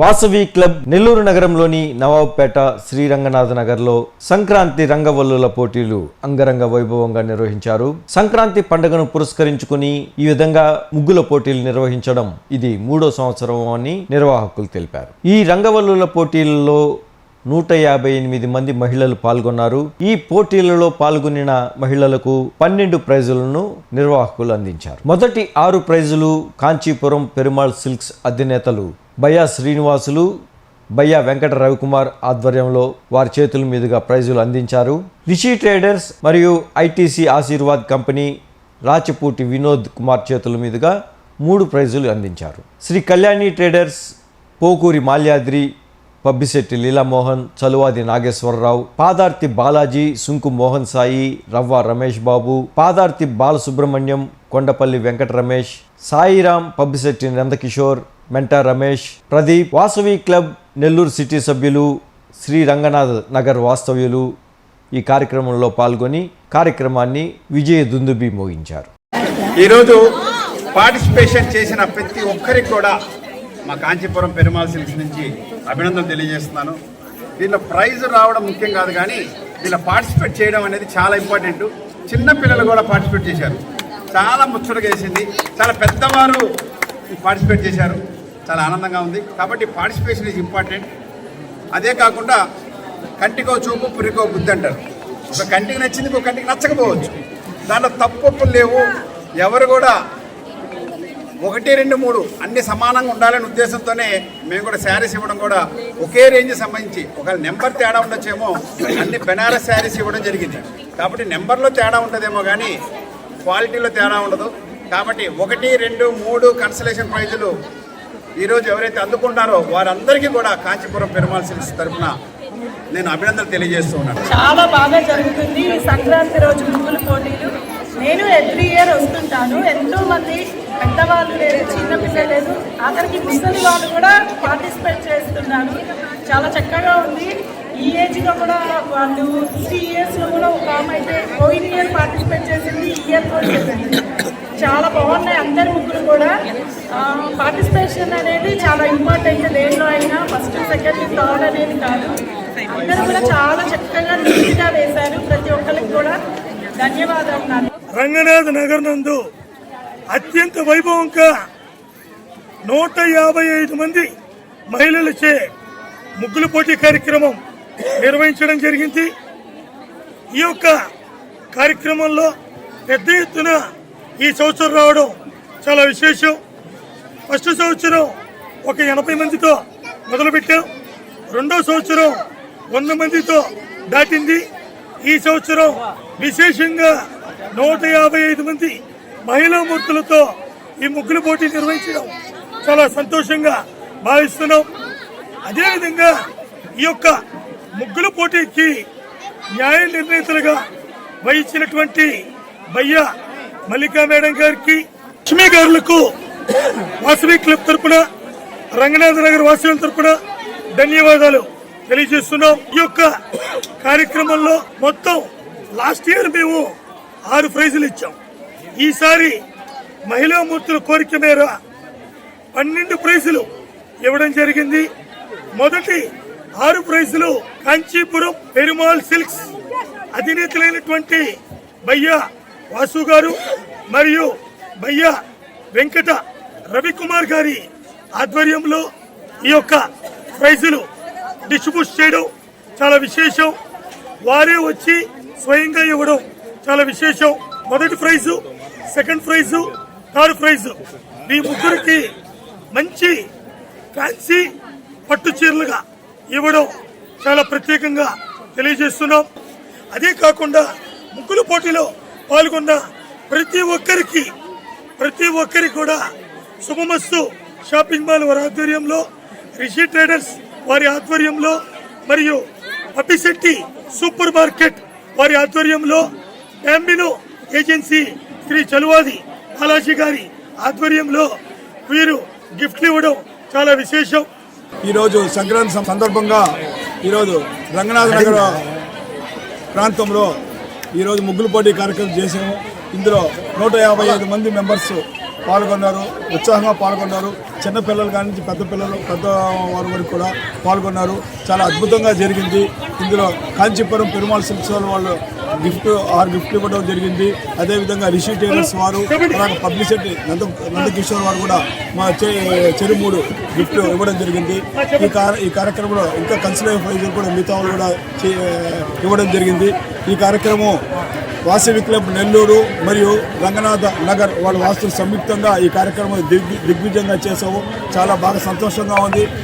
Vasavi club Nellore నగరంలోని నవాబ్పేట శ్రీరంగనాథ నగర్లో సంక్రాంతి రంగవల్లుల పోటీలు అంగరంగ వైభవంగా నిర్వహించారు. సంక్రాంతి పండుగను పురస్కరించుకుని ఈ విధంగా ముగ్గుల పోటీలు నిర్వహించడం ఇది మూడో సంవత్సరం అని నిర్వాహకులు తెలిపారు. ఈ రంగవల్లుల పోటీలలో నూట యాభై ఎనిమిది మంది మహిళలు పాల్గొన్నారు. ఈ పోటీలలో పాల్గొనిన మహిళలకు పన్నెండు ప్రైజులను నిర్వాహకులు అందించారు. మొదటి ఆరు ప్రైజులు కాంచీపురం పెరుమాళ్ సిల్క్స్ అధినేతలు బయ్యా శ్రీనివాసులు బయ్యా వెంకట రవికుమార్ ఆధ్వర్యంలో వారి చేతుల మీదుగా ప్రైజులు అందించారు. రిషి ట్రేడర్స్ మరియు ఐటీసీ ఆశీర్వాద్ కంపెనీ రాచపూటి వినోద్ కుమార్ చేతుల మీదుగా మూడు ప్రైజులు అందించారు. Shri Kalyani traders Pokuri Malyadri Pabbisetti Leelamohan Chaluvadi Nageswararao Padarthi Balaji Sunku Mohan Sai Ravva Ramesh Babu Padarthi Balasubramanyam Kondapalli Venkata Ramesh Sairam Pabbisetti Nandakishore Menta Ramesh Pradeep Vasavi club Nellore city సభ్యులు శ్రీ రంగనాథ్ నగర్ వాస్తవ్యులు ఈ కార్యక్రమంలో పాల్గొని కార్యక్రమాన్ని విజయ దుందుబి మోగించారు. ఈరోజు participation చేసిన ప్రతి ఒక్కరికి కూడా మా కాంచీపురం పెరుమాల్ సిల్క్స్ నుంచి అభినందన తెలియజేస్తున్నాను. దీనిలో ప్రైజ్ రావడం ముఖ్యం కాదు కానీ దీనిలో పార్టిసిపేట్ చేయడం అనేది చాలా ఇంపార్టెంట్. చిన్న పిల్లలు కూడా పార్టిసిపేట్ చేశారు. చాలా ముచ్చటగా వేసింది. చాలా పెద్దవారు పార్టిసిపేట్ చేశారు. చాలా ఆనందంగా ఉంది. కాబట్టి పార్టిసిపేషన్ ఈజ్ ఇంపార్టెంట్ అదే కాకుండా కంటికో చూపు పురికో బుద్ధి అంటారు. ఒక కంటికి నచ్చింది ఇంకో కంటికి నచ్చకపోవచ్చు. దాంట్లో తప్పులు లేవు. ఎవరు కూడా ఒకటి రెండు మూడు అన్ని సమానంగా ఉండాలనే ఉద్దేశంతోనే మేము కూడా శారీస్ ఇవ్వడం కూడా ఒకే రేంజ్ సంబంధించి. ఒక నెంబర్ తేడా ఉండొచ్చేమో అన్ని బెనారస్ శారీస్ ఇవ్వడం జరిగింది. కాబట్టి నెంబర్లో తేడా ఉంటుందేమో కానీ క్వాలిటీలో తేడా ఉండదు. కాబట్టి ఒకటి రెండు మూడు కన్సలేషన్ ప్రైజులు ఈరోజు ఎవరైతే అందుకుంటారో వారందరికీ కూడా కాంచీపురం పెరుమాల్ సిల్స్ తరఫున నేను అభినందనలు తెలియజేస్తూ ఉన్నాను. చాలా బాగా జరుగుతుంది సంక్రాంతి రోజు ముగ్గులు పోటీలు. నేను ఎవ్రీ ఇయర్ వస్తుంటాను. ఎంతో మంది పెద్దవాళ్ళు లేదు చిన్న పిల్లలు లేదు అతనికి ముసలి వాళ్ళు కూడా పార్టిసిపేట్ చేస్తున్నారు. చాలా చక్కగా ఉంది. ఈ ఏజ్లో కూడా వాళ్ళు త్రీ ఇయర్స్లో కూడా ఒక ఆమె అయితే పోయిన ఇయర్ పార్టిసిపేట్ చేసింది ఈ ఇయర్ కూడా చేసింది. చాలా బాగున్నాయి అందరి ముగ్గురు కూడా. పార్టిసిపేషన్ అనేది చాలా ఇంపార్టెంట్ దేంట్లో అయినా ఫస్ట్ సెకండ్ థర్డ్ అనేది కాదు. అందరూ కూడా చాలా చక్కగా నీట్గా వేశారు. ప్రతి ఒక్కరికి కూడా ధన్యవాదాలు రంగనాథ్ నగర్ నందు అత్యంత వైభవంగా నూట యాభై ఐదు మంది మహిళలచే ముగ్గుల పోటీ కార్యక్రమం నిర్వహించడం జరిగింది. ఈ యొక్క కార్యక్రమంలో పెద్ద ఎత్తున ఈ సంవత్సరం రావడం చాలా విశేషం. ఫస్ట్ సంవత్సరం ఒక ఎనభై మందితో మొదలుపెట్టాం. రెండో సంవత్సరం వంద మందితో దాటింది. ఈ సంవత్సరం విశేషంగా నూట యాభై ఐదు మంది మహిళా మూర్తులతో ఈ ముగ్గుల పోటీ నిర్వహించడం చాలా సంతోషంగా భావిస్తున్నాం. అదేవిధంగా ఈ యొక్క ముగ్గుల పోటీకి న్యాయ నిర్ణేతలుగా వహించినటువంటి భయ్య మల్లికా మేడం గారికి లక్ష్మి గారులకు వాసవి క్లబ్ తరపున రంగనాథ నగర్ వాసుల తరపున ధన్యవాదాలు తెలియజేస్తున్నాం. ఈ యొక్క కార్యక్రమంలో మొత్తం లాస్ట్ ఇయర్ మేము ఆరు ప్రైజులు ఇచ్చాం. ఈసారి మహిళా మూర్తుల కోరిక మేర పన్నెండు ప్రైజులు ఇవ్వడం జరిగింది. మొదటి ఆరు ప్రైజులు కాంచీపురం పెరుమాల్ సిల్క్స్ అధినేతలైనటువంటి బయ్య వాసు గారు మరియు బయ్య వెంకట రవికుమార్ గారి ఆధ్వర్యంలో ఈ యొక్క ప్రైజులు డిస్ట్రిబ్యూట్ చేయడం చాలా విశేషం. వారే వచ్చి స్వయంగా ఇవ్వడం చాలా విశేషం. మొదటి prize second prize third prize. మీ ముగ్గురికి మంచి ఫ్యాన్సీ పట్టు చీరలుగా ఇవ్వడం చాలా ప్రత్యేకంగా తెలియజేస్తున్నాం. అదే కాకుండా ముగ్గుల పోటీలో పాల్గొన్న ప్రతి ఒక్కరికి ప్రతి ఒక్కరికి కూడా శుభమస్తు షాపింగ్ మాల్ వారి ఆధ్వర్యంలో రిషి ట్రేడర్స్ వారి ఆధ్వర్యంలో మరియు అపిశెట్టి సూపర్ మార్కెట్ వారి ఆధ్వర్యంలో టాంబినో ఏజెన్సీ శ్రీ చలువాది బాలాజీ గారి ఆధ్వర్యంలో వీరు గిఫ్ట్లు ఇవ్వడం చాలా విశేషం. ఈరోజు సంక్రాంతి సం- సందర్భంగా ఈరోజు రంగనాథ నగర ప్రాంతంలో ఈరోజు ముగ్గులు పోటీ కార్యక్రమం చేసాము ఇందులో నూట యాభై ఐదు మంది మెంబర్స్ పాల్గొన్నారు. ఉత్సాహంగా పాల్గొన్నారు. చిన్నపిల్లల పిల్లలు నుంచి పెద్ద పిల్లలు పెద్ద వారి వరకు కూడా పాల్గొన్నారు. చాలా అద్భుతంగా జరిగింది. ఇందులో కాంచీపురం పెరుమాళ్ సిల్క్స్ వాళ్ళు గిఫ్ట్ ఆరు గిఫ్ట్లు ఇవ్వడం జరిగింది. అదేవిధంగా రిషి టైలర్స్ వారు అలాగే పబ్లిసిటీ నంద నందకిషోర్ వారు కూడా మా చెరు చెరుమూడు గిఫ్ట్ ఇవ్వడం జరిగింది. ఈ ఈ కార్యక్రమంలో ఇంకా కన్సిడర్ ప్రైజులు కూడా మిగతా వాళ్ళు కూడా చే- ఇవ్వడం జరిగింది. ఈ కార్యక్రమం వాసవి క్లబ్ నెల్లూరు మరియు రంగనాథ నగర్ వాళ్ళ వాస్తులు సంయుక్తంగా ఈ కార్యక్రమం దిగ్ దిగ్విజయంగా చేసాము చాలా బాగా సంతోషంగా ఉంది.